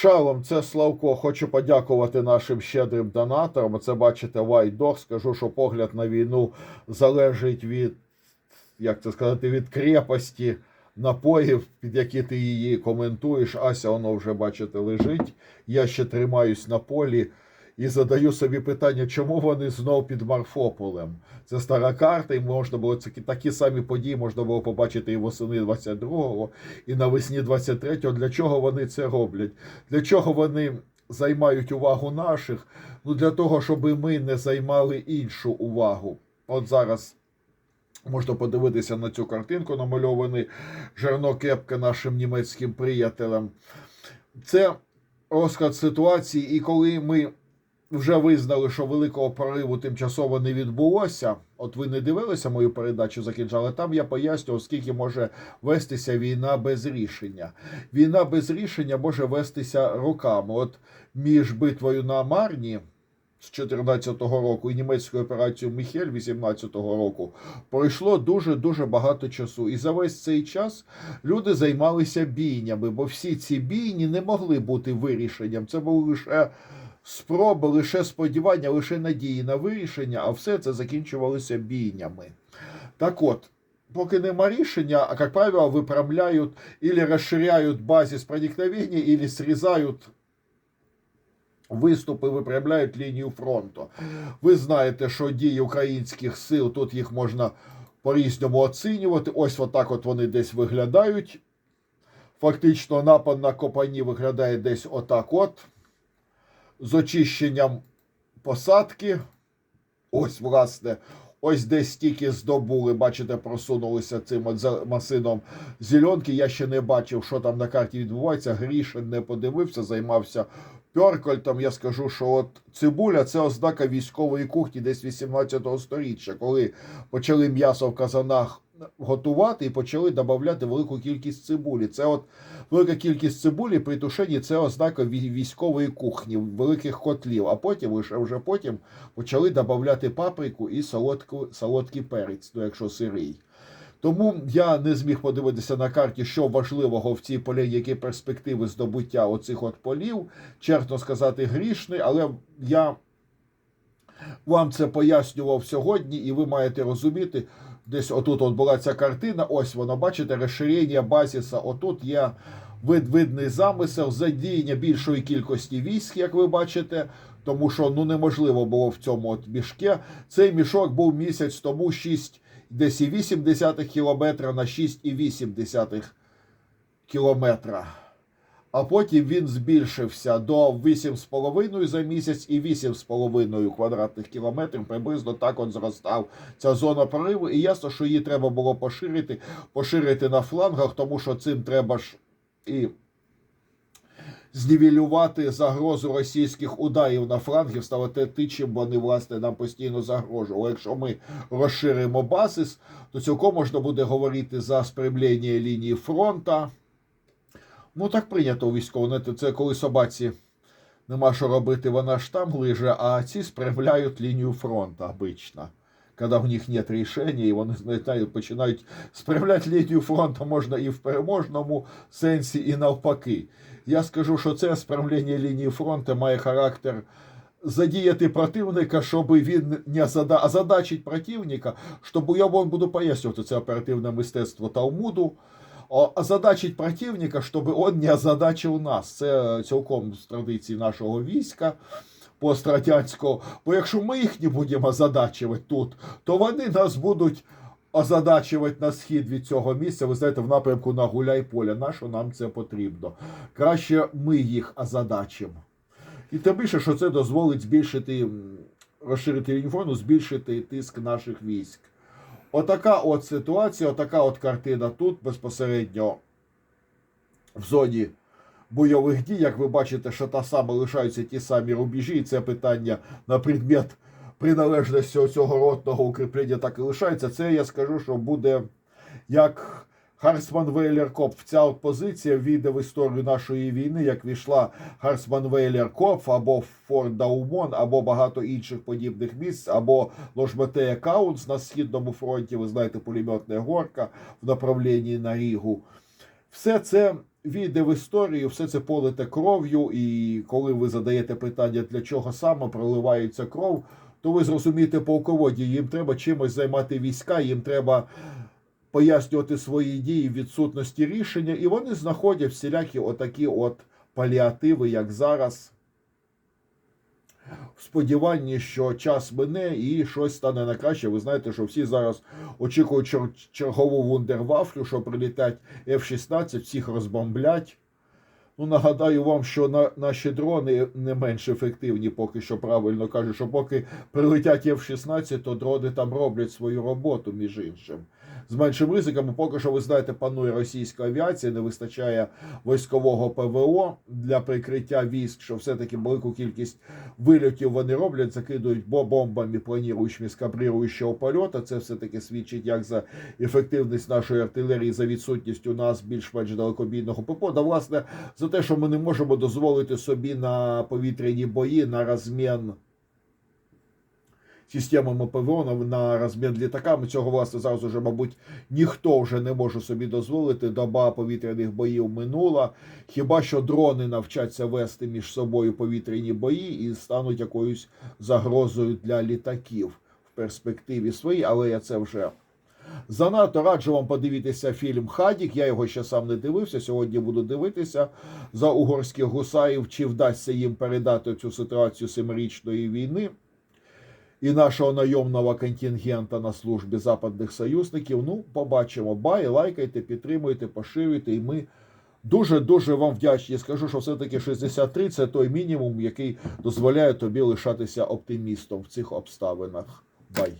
Шалом, це Славко. Хочу подякувати нашим щедрим донаторам. Це бачите, Вайдор. Скажу, що погляд на війну залежить від, як це сказати, від крепості напоїв, під які ти її коментуєш. Ася, воно вже бачите, лежить. Я ще тримаюсь на полі і задаю собі питання, чому вони знов під Марфополем. Це стара карта, і можна було такі самі події можна було побачити і восени 22-го, і навесні 23-го. Для чого вони це роблять? Для чого вони займають увагу наших? Ну для того, щоб ми не займали іншу увагу. От зараз. Можна подивитися на цю картинку, намальований Жерно Кепка нашим німецьким приятелем. Це розклад ситуації, і коли ми вже визнали, що великого прориву тимчасово не відбулося. От ви не дивилися мою передачу закінчали. Там я пояснював, скільки може вестися війна без рішення. Війна без рішення може вестися роками. От між битвою на Марні. З 14-го року і німецькою операцією Міхель 18-го року пройшло дуже дуже багато часу. І за весь цей час люди займалися бійнями, бо всі ці бійні не могли бути вирішенням. Це були лише спроби, лише сподівання, лише надії на вирішення, а все це закінчувалося бійнями. Так от, поки нема рішення, а, як правило, виправляють или розширяють базис проникновення, или срізають виступи, виправляють лінію фронту. Ви знаєте, що дії українських сил, тут їх можна по-різному оцінювати. Ось отак от вони десь виглядають. Фактично, напад на Копані виглядає десь отак от з очищенням посадки. Ось, власне, ось десь тільки здобули, бачите, просунулися цим масином зеленки. Я ще не бачив, що там на карті відбувається. Грішин не подивився, займався Пьоркольтом. Я скажу, що от цибуля це ознака військової кухні десь 18 століття, коли почали м'ясо в казанах готувати і почали додавати велику кількість цибулі. Це от велика кількість цибулі при тушенні це ознака військової кухні, великих котлів. А потім лише вже потім почали додавати паприку і солодку, солодкий перець, ну якщо сирий. Тому я не зміг подивитися на карті, що важливого в цій полі, які перспективи здобуття оцих от полів. Чесно сказати, грішний, але я вам це пояснював сьогодні, і ви маєте розуміти, десь отут от була ця картина. Ось воно, бачите, розширення базіса. Отут є вид, видний замисел, задіяння більшої кількості військ, як ви бачите. Тому що ну неможливо було в цьому от мішке. Цей мішок був місяць тому 6 десь і 8 десятих кілометра на 6,8 десятих кілометра. А потім він збільшився до 8,5 за місяць і 8,5 квадратних кілометрів. Приблизно так от зростав ця зона прориву. І ясно, що її треба було поширити, поширити на флангах, тому що цим треба ж і знівелювати загрозу російських ударів на флангів, ставити ти, чим вони власне нам постійно загрожували. Якщо ми розширимо базис, то цілком можна буде говорити за спрямлення лінії фронта. Ну, так прийнято у військовому. Це коли собаці нема що робити, вона ж там лиже, а ці спрямляють лінію фронту обично. Когда в них нет рішення, і вони знаєте, починають спрямляти лінію фронту можна і в переможному сенсі, і навпаки. Я скажу, що це спрямлення лінії фронту має характер задіяти противника, щоб він не зада... озадачить противника, щоб я вам буду пояснювати це оперативне мистецтво Талмуду. Озадачить противника, щоб він не озадачив нас. Це цілком з традиції нашого війська пострадянського. Бо якщо ми їх не будемо озадачувати тут, то вони нас будуть озадачувати на схід від цього місця. Ви знаєте, в напрямку на Гуляйполя. На що нам це потрібно? Краще ми їх озадачимо. І тим більше, що це дозволить збільшити, розширити фронту, збільшити тиск наших військ. Отака от ситуація, отака от картина тут безпосередньо в зоні бойових дій. Як ви бачите, що та сама лишаються ті самі рубежі, і це питання на предмет приналежності цього ротного укріплення так і лишається. Це я скажу, що буде як Харсман Вейлер Копф. Ця от позиція війде в історію нашої війни, як війшла Харсман Вейлер Копф або Форт Даумон, або багато інших подібних місць, або Ложметея Каунс на східному фронті. Ви знаєте, пулеметна горка в направленні на Рігу. Все це війде в історію, все це полите кров'ю, і коли ви задаєте питання, для чого саме проливається кров, то ви зрозумієте полководі, їм треба чимось займати війська, їм треба пояснювати свої дії в відсутності рішення, і вони знаходять всілякі отакі от паліативи, як зараз. В сподіванні, що час мине і щось стане на краще. Ви знаєте, що всі зараз очікують чер- чергову вундервафлю, що прилітять F-16, всіх розбомблять. Ну, нагадаю вам, що на, наші дрони не менш ефективні, поки що правильно кажуть, що поки прилетять F-16, то дрони там роблять свою роботу, між іншим. З меншим ризиком, поки що, ви знаєте, панує російська авіація, не вистачає військового ПВО для прикриття військ, що все-таки велику кількість вильотів вони роблять, закидують бо- бомбами планіруючими з кабріруючого польоту. Це все-таки свідчить як за ефективність нашої артилерії, за відсутність у нас більш-менш далекобійного ППО. Да, власне, за те, що ми не можемо дозволити собі на повітряні бої на розмін системами ПВО на, розмін літаками. Цього, власне, зараз уже, мабуть, ніхто вже не може собі дозволити. Доба повітряних боїв минула. Хіба що дрони навчаться вести між собою повітряні бої і стануть якоюсь загрозою для літаків в перспективі своїй, але я це вже. Занадто раджу вам подивитися фільм Хадік. Я його ще сам не дивився. Сьогодні буду дивитися за угорських гусаїв, чи вдасться їм передати цю ситуацію семирічної війни і нашого найомного контингента на службі западних союзників. Ну, побачимо. Бай, лайкайте, підтримуйте, поширюйте. І ми дуже дуже вам вдячні. Скажу, що все-таки 63 це той мінімум, який дозволяє тобі лишатися оптимістом в цих обставинах. Бай.